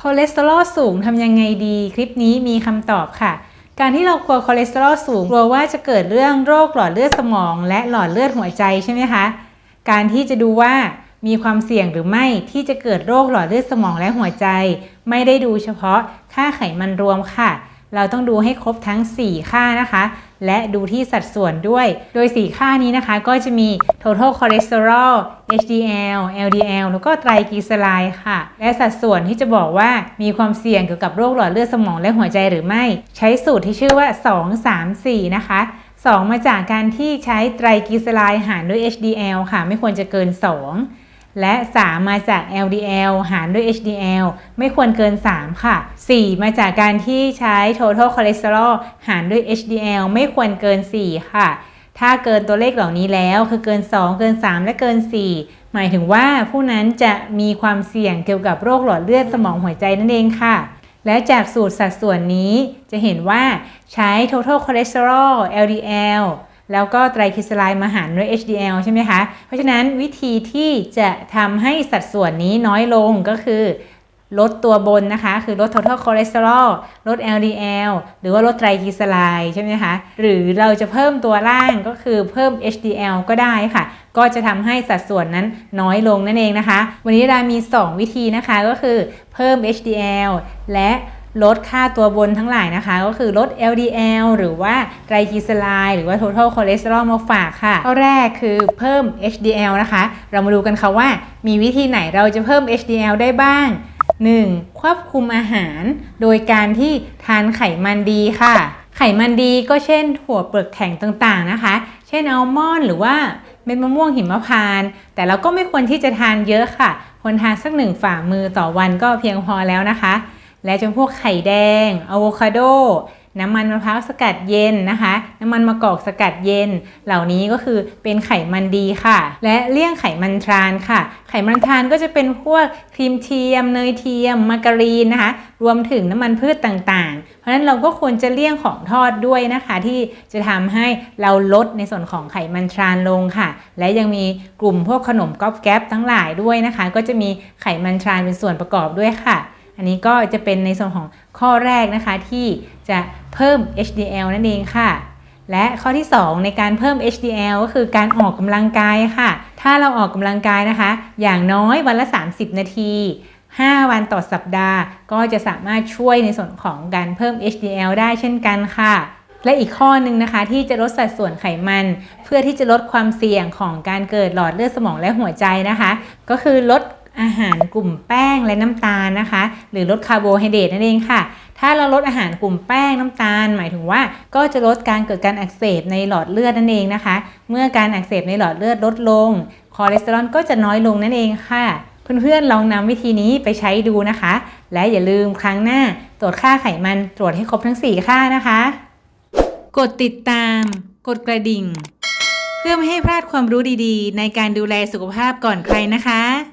คอเลสเตอรอลสูงทำยังไงดี คลิปนี้มีคำตอบค่ะ การที่เรากลัวคอเลสเตอรอลสูงกลัวว่าจะเกิดเรื่องโรคหลอดเลือดสมอง และหลอดเลือดหัวใจใช่ไหมคะ การที่จะดูว่ามีความเสี่ยงหรือไม่ที่จะเกิดโรคหลอดเลือดสมองและหัวใจ ไม่ได้ดูเฉพาะค่าไขมันรวมค่ะ เราต้องดูให้ครบทั้ง 4 ค่านะคะ และดูที่สัดส่วนด้วย โดย 4 ค่านี้นะคะก็จะมี total cholesterol HDL LDL แล้วก็ไตรกลีเซอไรด์ค่ะ และสัดส่วนที่จะบอกว่ามีความเสี่ยงเกี่ยวกับโรคหลอดเลือดสมองและหัวใจหรือไม่ ใช้สูตรที่ชื่อว่า 2 3 4 นะคะ 2 มาจากการที่ใช้ไตรกลีเซอไรด์หารด้วย HDL ค่ะ ไม่ควรจะเกิน 2 และ 3 มาจาก LDL หารด้วย HDL ไม่ควรเกิน 3 ค่ะ 4 มาจากการที่ใช้ total cholesterol หารด้วย HDL ไม่ควรเกิน 4 ค่ะ ถ้าเกินตัวเลขเหล่านี้แล้วคือเกิน 2 เกิน 3 และเกิน 4 หมายถึงว่าผู้นั้นจะมีความเสี่ยงเกี่ยวกับโรคหลอดเลือดสมองหัวใจนั่นเองค่ะ และจากสูตรสัดส่วนนี้จะเห็นว่าใช้ total cholesterol LDL แล้วก็ไตรกลีเซอไรด์มาหารด้วย HDL ใช่ไหมคะ เพราะฉะนั้นวิธีที่จะทำให้สัดส่วนนี้น้อยลงก็คือ ลดตัวบนนะคะ คือลด total cholesterol ลด LDL หรือว่าลดไตรกลีเซอไรด์ใช่ไหมคะ หรือเราจะเพิ่มตัวล่างก็คือเพิ่ม HDL ก็ได้ค่ะ ก็จะทำให้สัดส่วนนั้นน้อยลงนั่นเองนะคะ วันนี้เรามี 2 วิธีนะคะก็คือเพิ่ม HDL และ ลดค่าตัวบนทั้งหลายนะคะ ก็คือลด LDL หรือว่าไตรกลีเซอไรด์หรือว่า total cholesterol มาฝากค่ะข้อแรกคือเพิ่ม HDL นะคะ เรามาดูกันค่ะว่า มีวิธีไหนเราจะเพิ่ม HDL ได้บ้าง 1. ควบคุมอาหาร โดยการที่ทานไขมันดีค่ะ ไขมันดีก็เช่น ถั่วเปลือกแข็งต่างๆนะคะ เช่นอัลมอนด์หรือว่าเม็ดมะม่วงหิมพานต์แต่เราก็ไม่ควรที่จะทานเยอะค่ะควรทานสักหนึ่งฝ่ามือต่อวันก็เพียงพอแล้วนะคะ และจำพวกไข่แดงอะโวคาโดน้ำมันมะพร้าวสกัดเย็นนะคะ น้ำมันมะกอกสกัดเย็น เหล่านี้ก็คือเป็นไขมันดีค่ะ และเลี่ยงไขมันทรานค่ะ ไขมันทรานก็จะเป็นพวกครีมเทียม เนยเทียม มาการีนนะคะ รวมถึงน้ำมันพืชต่างๆ เพราะฉะนั้นเราก็ควรจะเลี่ยงของทอดด้วยนะคะ ที่จะทำให้เราลดในส่วนของไขมันทรานลงค่ะ และยังมีกลุ่มพวกขนมก๊อบแก๊บทั้งหลายด้วยนะคะ ก็จะมีไขมันทรานเป็นส่วนประกอบด้วยค่ะ อันนี้ก็จะเป็นในส่วนของข้อแรกนะคะที่จะเพิ่ม HDL นั่นเองค่ะ และข้อที่ 2 ในการเพิ่ม HDL ก็คือการออกกำลังกายค่ะ ถ้าเราออกกำลังกายนะคะ อย่างน้อยวันละ 30 นาที 5 วันต่อสัปดาห์ ก็จะสามารถช่วยในส่วนของการเพิ่ม HDL ได้เช่นกันค่ะและอีกข้อหนึ่งนะคะที่จะลดสัดส่วนไขมัน เพื่อที่จะลดความเสี่ยงของการเกิดหลอดเลือดสมองและหัวใจนะคะ ก็คือลด อาหารกลุ่มแป้งและน้ำตาลนะคะ หรือลดคาร์โบไฮเดรตนั่นเองค่ะ ถ้าเราลดอาหารกลุ่มแป้งน้ำตาล หมายถึงว่าก็จะลดการเกิดการอักเสบในหลอดเลือดนั่นเองนะคะ เมื่อการอักเสบในหลอดเลือดลดลงคอเลสเตอรอลก็จะน้อยลงนั่นเองค่ะเพื่อนๆลองนำวิธีนี้ไปใช้ดูนะคะ และอย่าลืมครั้งหน้า ตรวจค่าไขมันตรวจให้ครบทั้ง 4 ค่านะคะ กดติดตาม กดกระดิ่ง เพื่อไม่ให้พลาดความรู้ดีๆ ในการดูแลสุขภาพก่อนใครนะคะ